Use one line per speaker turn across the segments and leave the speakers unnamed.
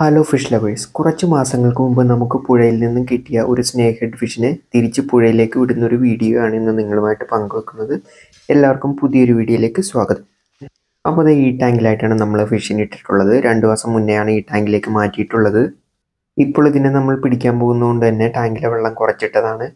Hello fish lovers കുറച്ച് മാസങ്ങൾക്ക് മുമ്പ് നമുക്ക് പുഴയിൽ നിന്നും കിട്ടിയ ഒരു സ്നേഹഡ് ഹെഡ് ഫിഷിനെ തിരിച്ച് പുഴയിലേക്ക് വിടുന്ന ഒരു വീഡിയോ ആണ് ഇന്ന് നിങ്ങളുമായിട്ട് പങ്കുവെക്കുന്നത്. എല്ലാവർക്കും പുതിയൊരു വീഡിയോയിലേക്ക് സ്വാഗതം. അപ്പോൾ അത് ഈ ടാങ്കിലായിട്ടാണ് നമ്മൾ ഫിഷിനെ ഇട്ടിട്ടുള്ളത്. രണ്ട് മാസം മുന്നെയാണ് ഈ ടാങ്കിലേക്ക് മാറ്റിയിട്ടുള്ളത്. ഇപ്പോൾ ഇതിനെ നമ്മൾ പിടിക്കാൻ പോകുന്നതുകൊണ്ട് തന്നെ ടാങ്കിലെ വെള്ളം കുറച്ചിട്ടതാണ്.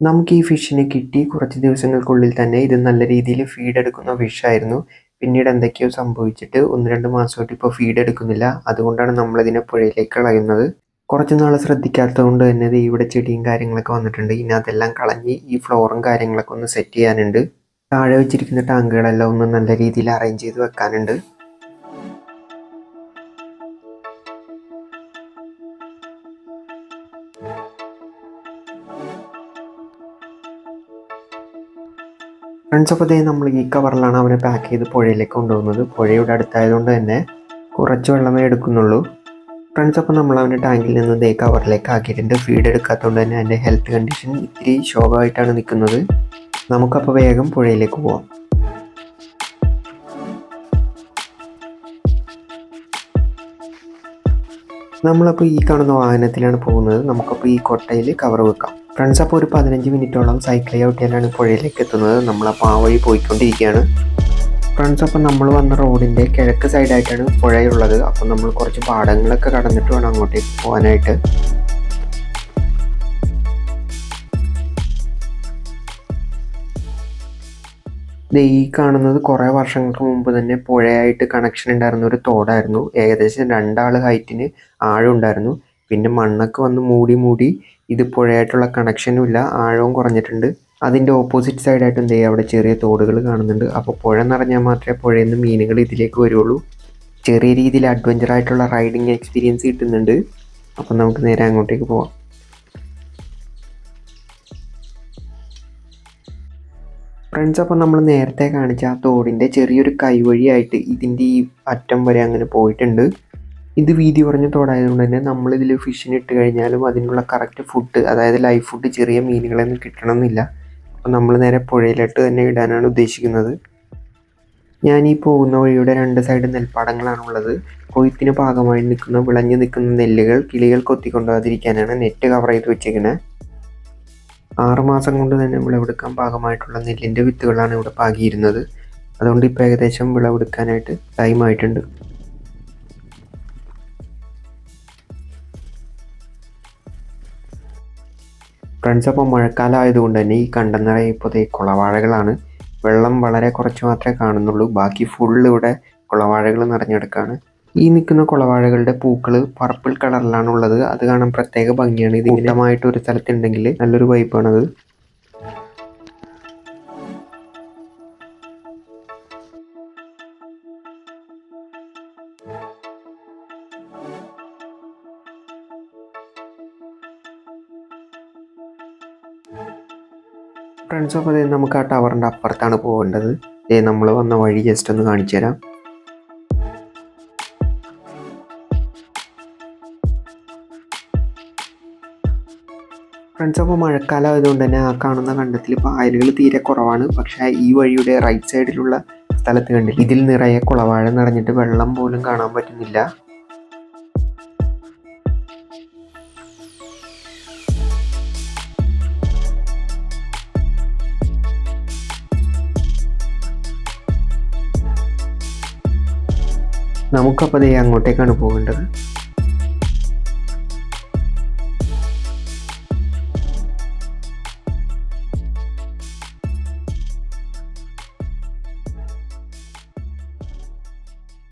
നമുക്ക് ഈ ഫിഷിനെ കിട്ടി. കുറച്ച് ദിവസങ്ങൾക്കുള്ളിൽ തന്നെ ഇത് നല്ല രീതിയിൽ ഫീഡ് എടുക്കുന്ന ഫിഷായിരുന്നു പിന്നീട് എന്തൊക്കെയോ സംഭവിച്ചിട്ട് ഒന്ന് രണ്ട് മാസമായിട്ട് ഇപ്പോൾ ഫീഡ് എടുക്കുന്നില്ല. അതുകൊണ്ടാണ് നമ്മളിതിനെ പുഴയിലേക്ക് കളയുന്നത്. കുറച്ച് നാൾ ശ്രദ്ധിക്കാത്തത് കൊണ്ട് തന്നെ ഇവിടെ ചെടിയും കാര്യങ്ങളൊക്കെ വന്നിട്ടുണ്ട്. ഇനി അതെല്ലാം കളഞ്ഞ് ഈ ഫ്ലോറും കാര്യങ്ങളൊക്കെ ഒന്ന് സെറ്റ് ചെയ്യാനുണ്ട്. താഴെ വെച്ചിരിക്കുന്ന ടാങ്കുകളെല്ലാം ഒന്ന് നല്ല രീതിയിൽ അറേഞ്ച് ചെയ്ത് വെക്കാനുണ്ട്. ഫ്രണ്ട്സ് അപ്പോൾ ദേ നമ്മൾ ഈ കവറിലാണ് അവനെ പാക്ക് ചെയ്ത് പുഴയിലേക്ക് കൊണ്ടുപോകുന്നത്. പുഴയുടെ അടുത്തായതുകൊണ്ട് തന്നെ കുറച്ച് വെള്ളമേ എടുക്കുന്നുള്ളൂ. ഫ്രണ്ട്സ് അപ്പോൾ നമ്മൾ അവന്റെ ടാങ്കിൽ നിന്ന് ദേ കവറിലേക്ക് ആക്കിയിട്ടുണ്ട്. ഫീഡ് എടുക്കാത്തതുകൊണ്ട് തന്നെ അതിന്റെ ഹെൽത്ത് കണ്ടീഷൻ ഇത്തിരി ശോഭമായിട്ടാണ് നിൽക്കുന്നത്. നമുക്കപ്പോൾ വേഗം പുഴയിലേക്ക് പോവാം. നമ്മളപ്പോൾ ഈ കാണുന്ന വാഹനത്തിലാണ് പോകുന്നത്. നമുക്കപ്പോൾ ഈ കൊട്ടയിൽ കവർ വെക്കാം. ഫ്രണ്ട്സ് അപ്പോൾ ഒരു പതിനഞ്ച് മിനിറ്റോളം സൈക്കിൾ ചവിട്ടിയാലാണ് പുഴയിലേക്ക് എത്തുന്നത്. നമ്മളപ്പോൾ ആ വഴി പോയിക്കൊണ്ടിരിക്കുകയാണ്. ഫ്രണ്ട്സ് അപ്പം നമ്മൾ വന്ന റോഡിന്റെ കിഴക്ക് സൈഡായിട്ടാണ് പുഴയുള്ളത്. അപ്പം നമ്മൾ കുറച്ച് പാടങ്ങളൊക്കെ കടന്നിട്ട് വേണം അങ്ങോട്ടേക്ക് പോകാനായിട്ട്. ഈ കാണുന്നത് കുറേ വർഷങ്ങൾക്ക് മുമ്പ് തന്നെ പുഴയായിട്ട് കണക്ഷൻ ഉണ്ടായിരുന്ന ഒരു തോടായിരുന്നു. ഏകദേശം രണ്ടാൾ ഹൈറ്റിന് ആഴം ഉണ്ടായിരുന്നു. പിന്നെ മണ്ണൊക്കെ വന്ന് മൂടി മൂടി ഇത് പുഴയായിട്ടുള്ള കണക്ഷനും ഇല്ല ആഴവും കുറഞ്ഞിട്ടുണ്ട്. അതിന്റെ ഓപ്പോസിറ്റ് സൈഡായിട്ട് എന്ത് ചെയ്യുക അവിടെ ചെറിയ തോടുകൾ കാണുന്നുണ്ട്. അപ്പോൾ പുഴ നിറഞ്ഞാൽ മാത്രമേ പുഴയിൽ നിന്ന് മീനുകൾ ഇതിലേക്ക് വരുള്ളൂ. ചെറിയ രീതിയിൽ അഡ്വഞ്ചർ ആയിട്ടുള്ള റൈഡിങ് എക്സ്പീരിയൻസ് കിട്ടുന്നുണ്ട്. അപ്പം നമുക്ക് നേരെ അങ്ങോട്ടേക്ക് പോവാം. ഫ്രണ്ട്സ് അപ്പോൾ നമ്മൾ നേരത്തെ കാണിച്ച ആ തോടിന്റെ ചെറിയൊരു കൈവഴിയായിട്ട് ഇതിന്റെ ഈ അറ്റം വരെ അങ്ങനെ പോയിട്ടുണ്ട്. ഇത് വീതി കുറഞ്ഞ തോടായതുകൊണ്ട് തന്നെ നമ്മളിതിൽ ഫിഷിന് ഇട്ട് കഴിഞ്ഞാലും അതിനുള്ള കറക്റ്റ് ഫുഡ് അതായത് ലൈഫ് ഫുഡ് ചെറിയ മീനുകളൊന്നും കിട്ടണമെന്നില്ല. അപ്പോൾ നമ്മൾ നേരെ പുഴയിലിട്ട് തന്നെ ഇടാനാണ് ഉദ്ദേശിക്കുന്നത്. ഞാൻ ഈ പോകുന്ന വഴിയുടെ രണ്ട് സൈഡ് നെൽപ്പാടങ്ങളാണുള്ളത്. കൊയ്ത്തിന് പാകമായി നിൽക്കുന്ന വിളഞ്ഞു നിൽക്കുന്ന നെല്ലുകൾ കിളികൾ കൊത്തിക്കൊണ്ടുപോകാതിരിക്കാനാണ് നെറ്റ് കവർ ചെയ്ത് വെച്ചേക്കുന്നത് ആറുമാസം കൊണ്ട് തന്നെ വിളവെടുക്കാൻ പാകമായിട്ടുള്ള നെല്ലിന്റെ വിത്തുകളാണ് ഇവിടെ പാകിയിരുന്നത്. അതുകൊണ്ട് ഇപ്പോൾ ഏകദേശം വിളവെടുക്കാനായിട്ട് ടൈം ആയിട്ടുണ്ട്. ഫ്രണ്ട്സ് അപ്പോൾ മഴക്കാലം ആയതുകൊണ്ട് തന്നെ ഈ കണ്ടം നിറയെ ഇപ്പോൾ കുളവാഴകളാണ് വെള്ളം വളരെ കുറച്ച് മാത്രമേ കാണുന്നുള്ളൂ. ബാക്കി ഫുൾ ഇവിടെ കുളവാഴകൾ നിറഞ്ഞെടുക്കാണ്. ഈ നിൽക്കുന്ന കുളവാഴകളുടെ പൂക്കൾ പർപ്പിൾ കളറിലാണ് ഉള്ളത്. അത് കാണാൻ പ്രത്യേക ഭംഗിയാണ്. ഇത് കൂട്ടമായിട്ട് ഒരു സ്ഥലത്തുണ്ടെങ്കിൽ നല്ലൊരു വൈബാണത് ഫ്രണ്ട്സ് അപ്പോൾ ദേ നമുക്ക് ആ ടവറിന്റെ അപ്പുറത്താണ് പോകേണ്ടത്. ഏ നമ്മൾ വന്ന വഴി ജസ്റ്റ് ഒന്ന് കാണിച്ചു തരാം. ഫ്രണ്ട്സ് അപ്പോൾ മഴക്കാലം ആയതുകൊണ്ട് തന്നെ ആ കാണുന്ന കണ്ടത്തിൽ പായലുകൾ തീരെ കുറവാണ്. പക്ഷേ ഈ വഴിയുടെ റൈറ്റ് സൈഡിലുള്ള സ്ഥലത്ത് കണ്ടില്ല? ഇതിൽ നിറയെ കുളവാഴ നിറഞ്ഞിട്ട് വെള്ളം പോലും കാണാൻ പറ്റുന്നില്ല. നമുക്കപ്പോൾ ദേ അങ്ങോട്ടേക്കാണ് പോകേണ്ടത്.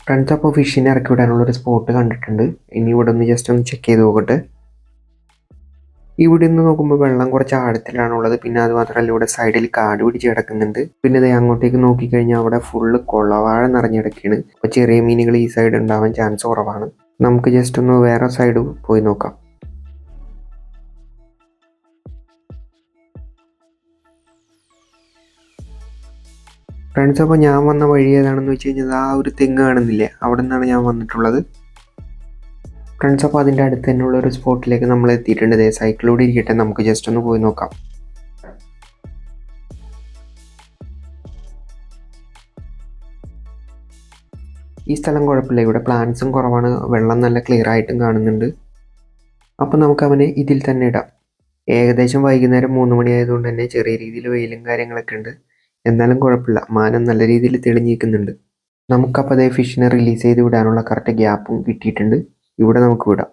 ഫ്രണ്ട്സ് അപ്പോൾ ഫിഷിനെ ഇറക്കി വിടാനുള്ളൊരു സ്പോട്ട് കണ്ടിട്ടുണ്ട്. ഇനി ഇവിടെ ഒന്ന് ജസ്റ്റ് ഒന്ന് ചെക്ക് ചെയ്ത് നോക്കട്ടെ. ഇവിടെ നിന്ന് നോക്കുമ്പോൾ വെള്ളം കുറച്ച് ആഴത്തിലാണുള്ളത്. പിന്നെ അത് മാത്രമല്ല ഇവിടെ സൈഡിൽ കാട് പിടിച്ച് കിടക്കുന്നുണ്ട്. പിന്നെ ഇത് അങ്ങോട്ടേക്ക് നോക്കിക്കഴിഞ്ഞാൽ അവിടെ ഫുള്ള് കൊളവാഴ നിറഞ്ഞിടക്കാണ്. അപ്പോൾ ചെറിയ മീനുകൾ ഈ സൈഡ് ഉണ്ടാവാൻ ചാൻസ് കുറവാണ്. നമുക്ക് ജസ്റ്റ് ഒന്ന് വേറെ സൈഡ് പോയി നോക്കാം. ഫ്രണ്ട്സ് അപ്പോൾ ഞാൻ വന്ന വഴി ഏതാണെന്ന് വെച്ച് കഴിഞ്ഞാൽ ആ ഒരു തെങ്ങ് കാണുന്നില്ലേ? അവിടെ നിന്നാണ് ഞാൻ വന്നിട്ടുള്ളത്. ഫ്രണ്ട്സ് അപ്പോൾ അതിന്റെ അടുത്ത് തന്നെയുള്ള ഒരു സ്പോട്ടിലേക്ക് നമ്മൾ എത്തിയിട്ടുണ്ട്. സൈക്കിളിലൂടെ ഇരിക്കട്ടെ. നമുക്ക് ജസ്റ്റ് ഒന്ന് പോയി നോക്കാം. ഈ സ്ഥലം കുഴപ്പമില്ല. ഇവിടെ പ്ലാന്റ്സും കുറവാണ്. വെള്ളം നല്ല ക്ലിയർ ആയിട്ടും കാണുന്നുണ്ട്. അപ്പോൾ നമുക്ക് അവനെ ഇതിൽ തന്നെ ഇടാം. ഏകദേശം വൈകുന്നേരം മൂന്ന് മണി ആയതുകൊണ്ട് തന്നെ ചെറിയ രീതിയിൽ വെയിലും കാര്യങ്ങളൊക്കെ ഉണ്ട്. എന്നാലും കുഴപ്പമില്ല. മാനം നല്ല രീതിയിൽ തെളിഞ്ഞിരിക്കുന്നുണ്ട്. നമുക്കപ്പോൾ അതേ ഫിഷിനെ റിലീസ് ചെയ്ത് വിടാനുള്ള കറക്റ്റ് ഗ്യാപ്പും കിട്ടിയിട്ടുണ്ട്. ഇവിടെ നമുക്ക് വിടാം.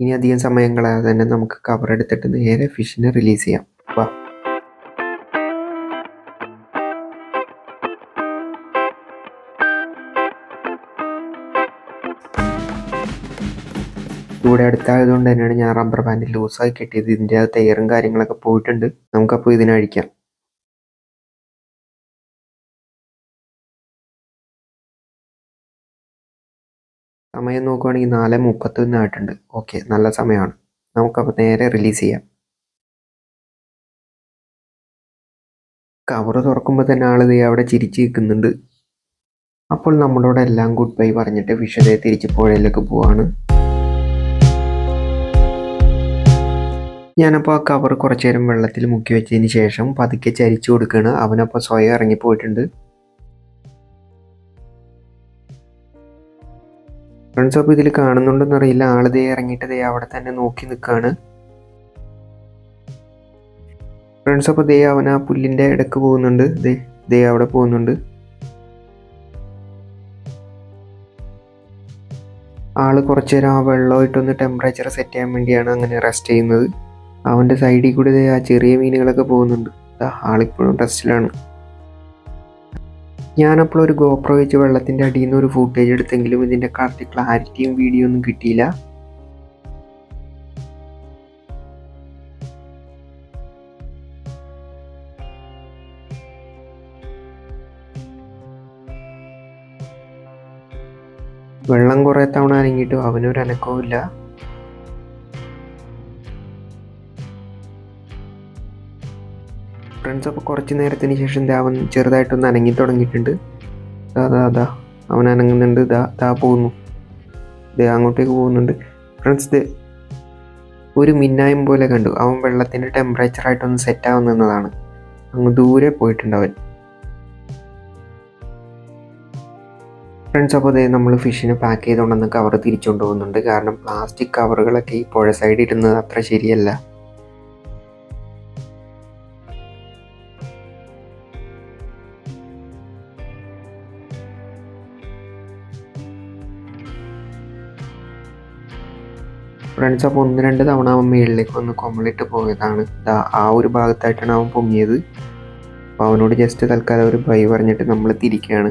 ഇനി അധികം സമയം തന്നെ നമുക്ക് കവർ എടുത്തിട്ട് നേരെ ഫിഷിനെ റിലീസ് ചെയ്യാം. വാ. ഇവിടെ അടുത്തായതുകൊണ്ട് തന്നെയാണ് ഞാൻ റബ്ബർ ബാൻഡ് ലൂസായി കെട്ടിയത്. ഇതിന്റെ അകത്ത് എയറും കാര്യങ്ങളൊക്കെ പോയിട്ടുണ്ട്. നമുക്കപ്പോൾ ഇതിനഴിക്കാം സമയം നോക്കുവാണെങ്കിൽ നാല് മുപ്പത്തൊന്നായിട്ടുണ്ട് ഓക്കെ നല്ല സമയമാണ്. നമുക്കപ്പോൾ നേരെ റിലീസ് ചെയ്യാം. കവറ് തുറക്കുമ്പോൾ തന്നെ ആൾ ദേ അവിടെ ചിരിച്ച് നിൽക്കുന്നുണ്ട്. അപ്പോൾ നമ്മളോട് എല്ലാം ഗുഡ് ബൈ പറഞ്ഞിട്ട് വിഷതയെ തിരിച്ച് പുഴയിലേക്ക് പോവാണ്. ഞാനപ്പോൾ ആ കവർ കുറച്ചു നേരം വെള്ളത്തിൽ മുക്കി വെച്ചതിന് ശേഷം പതുക്കെ ചരിച്ചു കൊടുക്കുകയാണ് അവനപ്പോൾ സ്വയം ഇറങ്ങിപ്പോയിട്ടുണ്ട്. ഫ്രണ്ട്സ് അപ്പോൾ ഇതിൽ കാണുന്നുണ്ടെന്ന് അറിയില്ല. ആൾ ദേ ഇറങ്ങിയിട്ട് ദേ അവിടെ തന്നെ നോക്കി നിൽക്കുകയാണ് ഫ്രണ്ട്സ് അപ്പോൾ ദേ അവൻ ആ പുല്ലിന്റെ ഇടയ്ക്ക് പോകുന്നുണ്ട്. ദേ ദേ അവിടെ പോകുന്നുണ്ട്. ആൾ കുറച്ച് നേരം ആ വെള്ളമായിട്ടൊന്ന് ടെമ്പറേച്ചർ സെറ്റ് ചെയ്യാൻ വേണ്ടിയാണ് അങ്ങനെ റെസ്റ്റ് ചെയ്യുന്നത്. അവന്റെ സൈഡിൽ കൂടി ആ ചെറിയ മീനുകളൊക്കെ പോകുന്നുണ്ട്. ആളിപ്പോഴും റെസ്റ്റിലാണ് ഞാനപ്പോൾ ഒരു ഗോപ്രോ വെച്ച് വെള്ളത്തിന്റെ അടിയിൽ നിന്ന് ഒരു ഫുട്ടേജ് എടുത്തെങ്കിലും ഇതിന്റെ കറക്റ്റ് ക്ലാരിറ്റിയും വീഡിയോ ഒന്നും കിട്ടിയില്ല. വെള്ളം കുറേ തവണ അനങ്ങിയിട്ടും അവനൊരു അനക്കവും ഇല്ല ഫ്രണ്ട്സ് അപ്പോൾ കുറച്ച് നേരത്തിന് ശേഷം ദാവൻ ചെറുതായിട്ടൊന്ന് അനങ്ങി തുടങ്ങിയിട്ടുണ്ട്. ദാ ദാ ദാ. അവൻ അനങ്ങുന്നുണ്ട്. ദാ ദാ പോകുന്നു. ദേ അങ്ങോട്ടേക്ക് പോകുന്നുണ്ട്. ഫ്രണ്ട്സ് ദേ ഒരു മിന്നായം പോലെ കണ്ടു. അവൻ വെള്ളത്തിന്റെ ടെമ്പറേച്ചറായിട്ടൊന്ന് സെറ്റ് ആവുന്നതാണ് അങ്ങ് ദൂരെ പോയിട്ടുണ്ട് അവൻ. ഫ്രണ്ട്സ് അപ്പോൾ അതേ നമ്മൾ ഫിഷിനെ പാക്ക് ചെയ്തുകൊണ്ടെന്ന് കവർ തിരിച്ചുകൊണ്ട് പോകുന്നുണ്ട്. കാരണം പ്ലാസ്റ്റിക് കവറുകളൊക്കെ ഈ പുഴ സൈഡിൽ ഇരുന്നത് അത്ര ശരിയല്ല. ഫ്രണ്ട്സ് അപ്പോൾ ഒന്ന് രണ്ട് തവണ അവൻ മേളിലേക്ക് വന്ന് കൊമളിട്ട് പോയതാണ്. ആ ഒരു ഭാഗത്തായിട്ടാണ് അവൻ പൊങ്ങിയത്. അപ്പോൾ അവനോട് ജസ്റ്റ് തൽക്കാലം ഒരു ബൈ പറഞ്ഞിട്ട് നമ്മൾ തിരിക്കുകയാണ്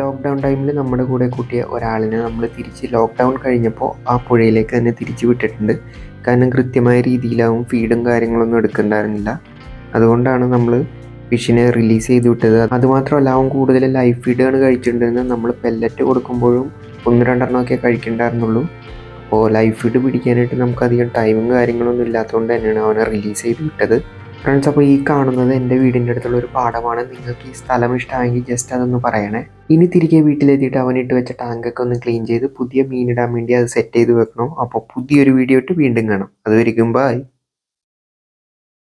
ലോക്ക്ഡൗൺ ടൈമിൽ നമ്മുടെ കൂടെ കൂട്ടിയ ഒരാളിനെ നമ്മൾ തിരിച്ച് ലോക്ക്ഡൗൺ കഴിഞ്ഞപ്പോൾ ആ പുഴയിലേക്ക് തന്നെ തിരിച്ചു വിട്ടിട്ടുണ്ട്. കാരണം കൃത്യമായ രീതിയിലാവും ഫീഡും കാര്യങ്ങളൊന്നും എടുക്കണ്ടായിരുന്നില്ല. അതുകൊണ്ടാണ് നമ്മൾ ഫിഷിനെ റിലീസ് ചെയ്ത് വിട്ടത്. അതുമാത്രമല്ല അവൻ കൂടുതൽ ലൈഫ് ഫീഡാണ് കഴിച്ചിട്ടുണ്ടെന്ന് നമ്മൾ പെല്ലറ്റ് കൊടുക്കുമ്പോഴും ഒന്ന് രണ്ടെണ്ണമൊക്കെ കഴിക്കണ്ടായിരുന്നുള്ളൂ. അപ്പോൾ ലൈഫ് ഇട്ട് പിടിക്കാനായിട്ട് നമുക്കധികം ടൈമും കാര്യങ്ങളൊന്നും ഇല്ലാത്തതുകൊണ്ട് തന്നെയാണ് അവനെ റിലീസ് ചെയ്ത് വിട്ടത്. ഫ്രണ്ട്സ് അപ്പോൾ ഈ കാണുന്നത് എന്റെ വീടിന്റെ അടുത്തുള്ള ഒരു പാടമാണ്. നിങ്ങൾക്ക് ഈ സ്ഥലം ഇഷ്ടമായെങ്കിൽ ജസ്റ്റ് അതൊന്ന് പറയണേ. ഇനി തിരികെ വീട്ടിലെത്തിയിട്ട് അവൻ ഇട്ട് വെച്ച ടാങ്കൊക്കെ ഒന്ന് ക്ലീൻ ചെയ്ത് പുതിയ മീനിടാൻ വേണ്ടി അത് സെറ്റ് ചെയ്ത് വെക്കണം? അപ്പോൾ പുതിയൊരു വീഡിയോ ഇട്ട് വീണ്ടും കാണാം. അതുവരിക്കും ബൈ